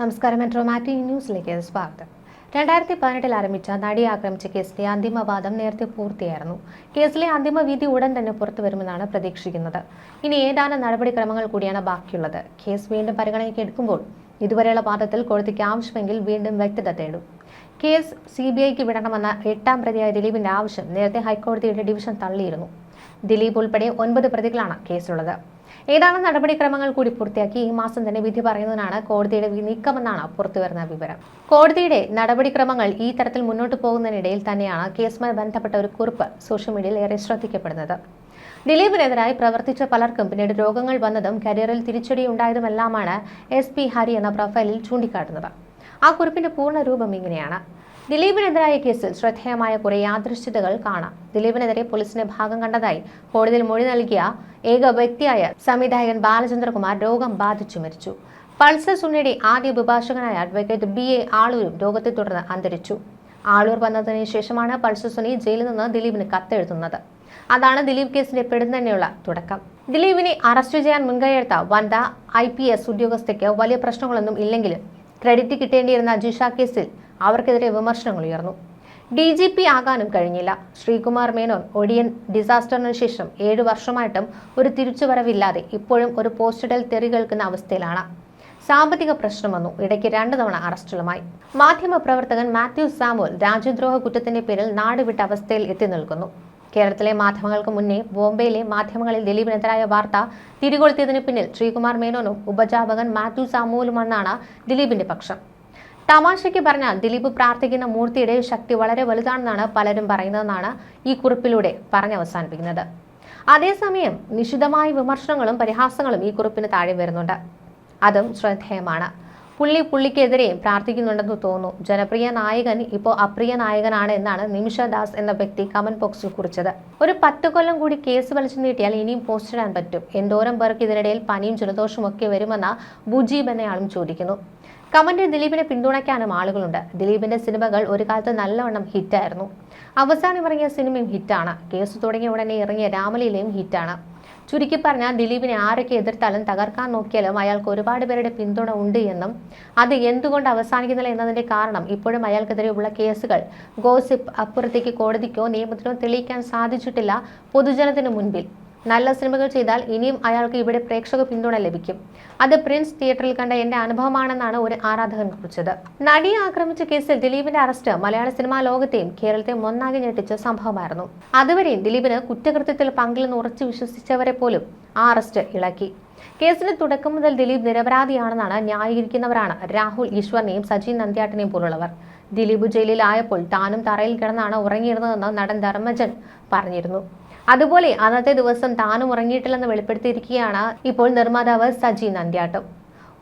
നമസ്കാരം. മെട്രോ മാറ്റി ന്യൂസിലേക്ക് സ്വാഗതം. രണ്ടായിരത്തി പതിനെട്ടിൽ ആരംഭിച്ച നടിയെ ആക്രമിച്ച കേസിലെ അന്തിമവാദം നേരത്തെ പൂർത്തിയായിരുന്നു. കേസിലെ അന്തിമ വിധി ഉടൻ തന്നെ പുറത്തു വരുമെന്നാണ് പ്രതീക്ഷിക്കുന്നത്. ഇനി ഏതാനും നടപടിക്രമങ്ങൾ കൂടിയാണ് ബാക്കിയുള്ളത്? കേസ് വീണ്ടും പരിഗണനയ്ക്ക് എടുക്കുമ്പോൾ ഇതുവരെയുള്ള വാദത്തിൽ കോടതിക്ക് ആവശ്യമെങ്കിൽ വീണ്ടും വ്യക്തത തേടും. കേസ് സി ബി ഐക്ക് വിടണമെന്ന എട്ടാം പ്രതിയായ ദിലീപിന്റെ ആവശ്യം നേരത്തെ ഹൈക്കോടതിയുടെ ഡിവിഷൻ തള്ളിയിരുന്നു. ദിലീപ് ഉൾപ്പെടെ ഒൻപത് പ്രതികളാണ് കേസുള്ളത്. ഏതാനും നടപടിക്രമങ്ങൾ കൂടി പൂർത്തിയാക്കി ഈ മാസം തന്നെ വിധി പറയുന്നതിനാണ് കോടതിയുടെ നീക്കമെന്നാണ് പുറത്തുവരുന്ന വിവരം. കോടതിയുടെ നടപടിക്രമങ്ങൾ ഈ തരത്തിൽ മുന്നോട്ട് പോകുന്നതിനിടയിൽ തന്നെയാണ് കേസുമായി ബന്ധപ്പെട്ട ഒരു കുറിപ്പ് സോഷ്യൽ മീഡിയയിൽ ഏറെ ശ്രദ്ധിക്കപ്പെടുന്നത്. ദിലീപിനെതിരായി പ്രവർത്തിച്ച പലർക്കും പിന്നീട് രോഗങ്ങൾ വന്നതും കരിയറിൽ തിരിച്ചടി ഉണ്ടായതുമെല്ലാമാണ് എസ് പി ഹരി എന്ന പ്രൊഫൈലിൽ ചൂണ്ടിക്കാട്ടുന്നത്. ആ കുറിപ്പിന്റെ പൂർണ രൂപം ഇങ്ങനെയാണ്. ദിലീപിനെതിരായ കേസിൽ ശ്രദ്ധേയമായ കുറെ യാദൃശ്ചിതകൾ കാണാം. ദിലീപിനെതിരെ പോലീസിന്റെ ഭാഗം കണ്ടതായി കോടതിയിൽ മൊഴി നൽകിയ ഏക വ്യക്തിയായ സംവിധായകൻ ബാലചന്ദ്രകുമാർ രോഗം ബാധിച്ചു മരിച്ചു. പൾസർ സുന്നിയുടെ ആദ്യ അഭിഭാഷകനായ അഡ്വക്കേറ്റ് ബി എ ആളൂരും രോഗത്തെ തുടർന്ന് അന്തരിച്ചു. ആളൂർ വന്നതിന് ശേഷമാണ് പൾസർ സുനി ജയിലിൽ നിന്ന് ദിലീപിന് കത്തെഴുതുന്നത്. അതാണ് ദിലീപ് കേസിന്റെ പെടുന്നതന്നെയുള്ള തുടക്കം. ദിലീപിനെ അറസ്റ്റ് ചെയ്യാൻ മുൻകൈയെടുത്ത വനിതാ ഐ പി എസ് ഉദ്യോഗസ്ഥയ്ക്ക് വലിയ പ്രശ്നങ്ങളൊന്നും ഇല്ലെങ്കിലും ക്രെഡിറ്റ് കിട്ടേണ്ടിയിരുന്ന ജിഷ കേസിൽ അവർക്കെതിരെ വിമർശനങ്ങൾ ഉയർന്നു. ഡി ജി പി ആകാനും കഴിഞ്ഞില്ല. ശ്രീകുമാർ മേനോൻ ഒടിയൻ ഡിസാസ്റ്ററിന് ശേഷം ഏഴു വർഷമായിട്ടും ഒരു തിരിച്ചുവരവില്ലാതെ ഇപ്പോഴും ഒരു പോസ്റ്റിടൽ തെറി കേൾക്കുന്ന അവസ്ഥയിലാണ്. സാമ്പത്തിക പ്രശ്നം വന്നു. ഇടയ്ക്ക് രണ്ടു തവണ അറസ്റ്റിലുമായി. മാധ്യമപ്രവർത്തകൻ മാത്യു സാമുൽ രാജ്യദ്രോഹ കുറ്റത്തിന്റെ പേരിൽ നാട് വിട്ട അവസ്ഥയിൽ എത്തി നിൽക്കുന്നു. കേരളത്തിലെ മാധ്യമങ്ങൾക്ക് മുന്നേ ബോംബെയിലെ മാധ്യമങ്ങളിൽ ദിലീപിനെതിരായ വാർത്ത തിരികൊളുത്തിയതിനു പിന്നിൽ ശ്രീകുമാർ മേനോനും ഉപജാപകൻ മാത്യു സാമുലുമെന്നാണ് ദിലീപിന്റെ പക്ഷം. തമാശയ്ക്ക് പറഞ്ഞാൽ ദിലീപ് പ്രാർത്ഥിക്കുന്ന മൂർത്തിയുടെ ശക്തി വളരെ വലുതാണെന്നാണ് പലരും പറയുന്നതെന്നാണ് ഈ കുറിപ്പിലൂടെ പറഞ്ഞവസാനിപ്പിക്കുന്നത് അതേസമയം നിശിതമായ വിമർശനങ്ങളും പരിഹാസങ്ങളും ഈ കുറിപ്പിന് താഴെ വരുന്നുണ്ട്. അതും ശ്രദ്ധേയമാണ്. പുള്ളി പുള്ളിക്കെതിരെയും പ്രാർത്ഥിക്കുന്നുണ്ടെന്ന് തോന്നുന്നു. ജനപ്രിയ നായകൻ ഇപ്പോൾ അപ്രിയ നായകനാണ് എന്നാണ് നിമിഷ ദാസ് എന്ന വ്യക്തി കമന്റ് ബോക്സിൽ കുറിച്ചത്. ഒരു പത്ത് കൊല്ലം കൂടി കേസ് വലിച്ചു നീട്ടിയാൽ ഇനിയും പോസ്റ്റ് ഇടാൻ പറ്റും. എന്തോരം പേർക്ക് ഇതിനിടയിൽ പനിയും ഒക്കെ വരുമെന്ന ബുജീബ് എന്നയാളും ചോദിക്കുന്നു. കമന്റിൽ ദിലീപിനെ പിന്തുണയ്ക്കാനും ആളുകളുണ്ട്. ദിലീപിന്റെ സിനിമകൾ ഒരു കാലത്ത് നല്ലവണ്ണം ഹിറ്റായിരുന്നു. അവസാനം ഇറങ്ങിയ സിനിമയും ഹിറ്റാണ്. കേസ് തുടങ്ങിയ ഉടനെ ഇറങ്ങിയ രാമലീലയും ഹിറ്റാണ്. ചുരുക്കി പറഞ്ഞാൽ ദിലീപിനെ ആരൊക്കെ എതിർത്താലും തകർക്കാൻ നോക്കിയാലും അയാൾക്ക് ഒരുപാട് പേരുടെ പിന്തുണ ഉണ്ട് എന്നും അത് എന്തുകൊണ്ട് അവസാനിക്കുന്നില്ല എന്നതിന്റെ കാരണം ഇപ്പോഴും അയാൾക്കെതിരെയുള്ള കേസുകൾ. ഗോസിപ്പ് അപ്പുറത്തേക്ക് കോടതിക്കോ നിയമത്തിനോ തെളിയിക്കാൻ സാധിച്ചിട്ടില്ല പൊതുജനത്തിന് മുൻപിൽ. നല്ല സിനിമകൾ ചെയ്താൽ ഇനിയും അയാൾക്ക് ഇവിടെ പ്രേക്ഷക പിന്തുണ ലഭിക്കും. അത് പ്രിൻസ് തിയേറ്ററിൽ കണ്ട എന്റെ അനുഭവമാണെന്നാണ് ഒരു ആരാധകൻ കുറിച്ചത്. നടിയെ ആക്രമിച്ച കേസിൽ ദിലീപിന്റെ അറസ്റ്റ് മലയാള സിനിമാ ലോകത്തെയും കേരളത്തെയും ഒന്നാകെ ഞെട്ടിച്ച സംഭവമായിരുന്നു. അതുവരെയും ദിലീപിന് കുറ്റകൃത്യത്തിൽ പങ്കിലെന്ന് ഉറച്ചു വിശ്വസിച്ചവരെ പോലും ആ അറസ്റ്റ് ഇളക്കി. കേസിന് തുടക്കം മുതൽ ദിലീപ് നിരപരാധിയാണെന്നാണ് ന്യായീകരിക്കുന്നവരാണ് രാഹുൽ ഈശ്വറിനെയും സജീൻ നന്ദ്യാട്ടിനെയും പോലുള്ളവർ. ദിലീപ് ജയിലിലായപ്പോൾ താനും തറയിൽ കിടന്നാണ് ഉറങ്ങിയിരുന്നതെന്ന് നടൻ ധർമ്മജൻ പറഞ്ഞിരുന്നു. അതുപോലെ അന്നത്തെ ദിവസം താനും ഉറങ്ങിയിട്ടില്ലെന്ന് വെളിപ്പെടുത്തിയിരിക്കുകയാണ് ഇപ്പോൾ നിർമ്മാതാവ് സജി നന്ദ്യാട്ടും.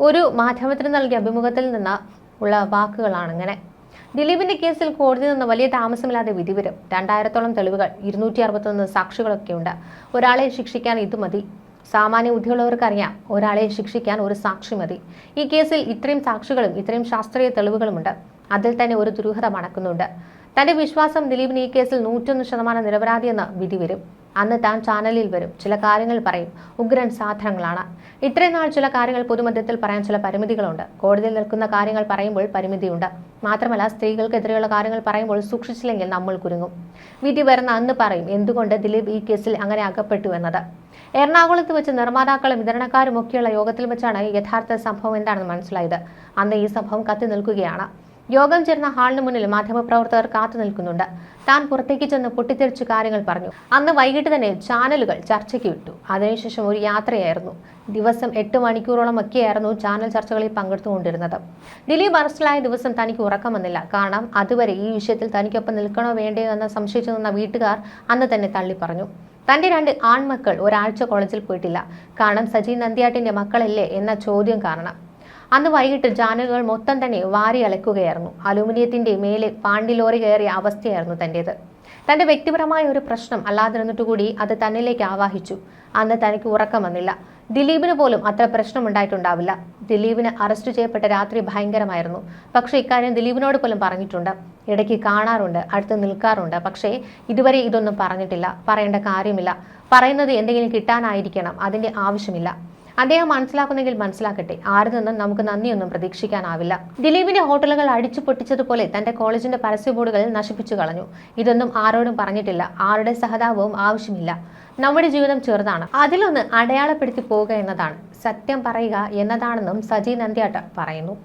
ഒരു മാധ്യമത്തിന് നൽകിയ അഭിമുഖത്തിൽ നിന്ന് ഉള്ള വാക്കുകളാണ് ഇങ്ങനെ. ദിലീപിന്റെ കേസിൽ കോടതി നിന്ന് വലിയ താമസമില്ലാതെ വിധി വരും രണ്ടായിരത്തോളം തെളിവുകൾ ഇരുന്നൂറ്റി അറുപത്തൊന്ന് സാക്ഷികളൊക്കെ ഉണ്ട്. ഒരാളെ ശിക്ഷിക്കാൻ ഇത് മതി. സാമാന്യ ബുദ്ധിയുള്ളവർക്കറിയാം ഒരാളെ ശിക്ഷിക്കാൻ ഒരു സാക്ഷി മതി. ഈ കേസിൽ ഇത്രയും സാക്ഷികളും ഇത്രയും ശാസ്ത്രീയ തെളിവുകളുമുണ്ട്. അതിൽ തന്നെ ഒരു ദുരൂഹത മണക്കുന്നുണ്ട്. തന്റെ വിശ്വാസം ദിലീപിന് ഈ കേസിൽ നൂറ്റൊന്ന് ശതമാനം നിരപരാധിയെന്ന് വിധി വരും. അന്ന് താൻ ചാനലിൽ വരും. ചില കാര്യങ്ങൾ പറയും. ഉഗ്രൻ സാധനങ്ങളാണ്. ഇത്രയും നാൾ ചില കാര്യങ്ങൾ പൊതുമധ്യത്തിൽ പറയാൻ ചില പരിമിതികളുണ്ട്. കോടതിയിൽ നിൽക്കുന്ന കാര്യങ്ങൾ പറയുമ്പോൾ പരിമിതിയുണ്ട്. മാത്രമല്ല സ്ത്രീകൾക്കെതിരെയുള്ള കാര്യങ്ങൾ പറയുമ്പോൾ സൂക്ഷിച്ചില്ലെങ്കിൽ നമ്മൾ കുരുങ്ങും. വിധി വരുന്ന അന്ന് പറയും എന്തുകൊണ്ട് ദിലീപ് ഈ കേസിൽ അങ്ങനെ അകപ്പെട്ടു എന്നത്? എറണാകുളത്ത് വെച്ച് നിർമ്മാതാക്കളും വിതരണക്കാരും ഒക്കെയുള്ള യോഗത്തിൽ വെച്ചാണ് യഥാർത്ഥ സംഭവം എന്താണെന്ന് മനസ്സിലായത്. അന്ന് ഈ സംഭവം കത്തി നിൽക്കുകയാണ്. യോഗം ചേർന്ന ഹാളിന് മുന്നിൽ മാധ്യമപ്രവർത്തകർ കാത്തു നിൽക്കുന്നുണ്ട്. താൻ പുറത്തേക്ക് ചെന്ന് പൊട്ടിത്തെറിച്ച് കാര്യങ്ങൾ പറഞ്ഞു. അന്ന് വൈകിട്ട് തന്നെ ചാനലുകൾ ചർച്ചയ്ക്ക് വിട്ടു. അതിനുശേഷം ഒരു യാത്രയായിരുന്നു. ദിവസം എട്ട് മണിക്കൂറോളം ഒക്കെയായിരുന്നു ചാനൽ ചർച്ചകളിൽ പങ്കെടുത്തുകൊണ്ടിരുന്നത്. ദിലീപ് അറസ്റ്റിലായ ദിവസം തനിക്ക് ഉറക്കം വന്നില്ല കാരണം അതുവരെ ഈ വിഷയത്തിൽ തനിക്കൊപ്പം നിൽക്കണോ വേണ്ടയോ എന്ന് സംശയിച്ചു നിന്ന വീട്ടുകാർ അന്ന് തന്നെ തള്ളി പറഞ്ഞു. തന്റെ രണ്ട് ആൺമക്കൾ ഒരാഴ്ച കോളേജിൽ പോയിട്ടില്ല. കാരണം സജി നന്ദിയാട്ടിന്റെ മക്കളല്ലേ എന്ന ചോദ്യം കാരണം. അന്ന് വൈകിട്ട് ജാനലുകൾ മൊത്തം തന്നെ വാരി അലക്കുകയായിരുന്നു. അലൂമിനിയത്തിന്റെ മേലെ പാണ്ടിലോറി കയറിയ അവസ്ഥയായിരുന്നു തന്റേത്. തന്റെ വ്യക്തിപരമായ ഒരു പ്രശ്നം അല്ലാതിരുന്നിട്ടുകൂടി അത് തന്നിലേക്ക് ആവാഹിച്ചു. അന്ന് തനിക്ക് ഉറക്കം വന്നില്ല. ദിലീപിന് പോലും അത്ര പ്രശ്നമുണ്ടായിട്ടുണ്ടാവില്ല ദിലീപിന് അറസ്റ്റ് ചെയ്യപ്പെട്ട രാത്രി ഭയങ്കരമായിരുന്നു. പക്ഷേ ഇക്കാര്യം ദിലീപിനോട് പോലും പറഞ്ഞിട്ടുണ്ട്. ഇടയ്ക്ക് കാണാറുണ്ട് അടുത്ത് നിൽക്കാറുണ്ട്. പക്ഷേ ഇതുവരെ ഇതൊന്നും പറഞ്ഞിട്ടില്ല. പറയേണ്ട കാര്യമില്ല. പറയുന്നത് എന്തെങ്കിലും കിട്ടാനായിരിക്കണം. അതിന്റെ ആവശ്യമില്ല. അദ്ദേഹം മനസ്സിലാക്കുന്നെങ്കിൽ മനസ്സിലാക്കട്ടെ. ആരിൽ നിന്നും നമുക്ക് നന്ദിയൊന്നും പ്രതീക്ഷിക്കാനാവില്ല. ദിലീപിന്റെ ഹോട്ടലുകൾ അടിച്ചു പൊട്ടിച്ചതുപോലെ തന്റെ കോളേജിന്റെ പരസ്യ ബോർഡുകൾ നശിപ്പിച്ചു കളഞ്ഞു. ഇതൊന്നും ആരോടും പറഞ്ഞിട്ടില്ല. ആരുടെ സഹതാപവും ആവശ്യമില്ല. നമ്മുടെ ജീവിതം ചെറുതാണ്. അതിലൊന്ന് അടയാളപ്പെടുത്തി പോവുക എന്നതാണ്. സത്യം പറയുക എന്നതാണെന്നും സജി നന്ദിയാട്ട് പറയുന്നു.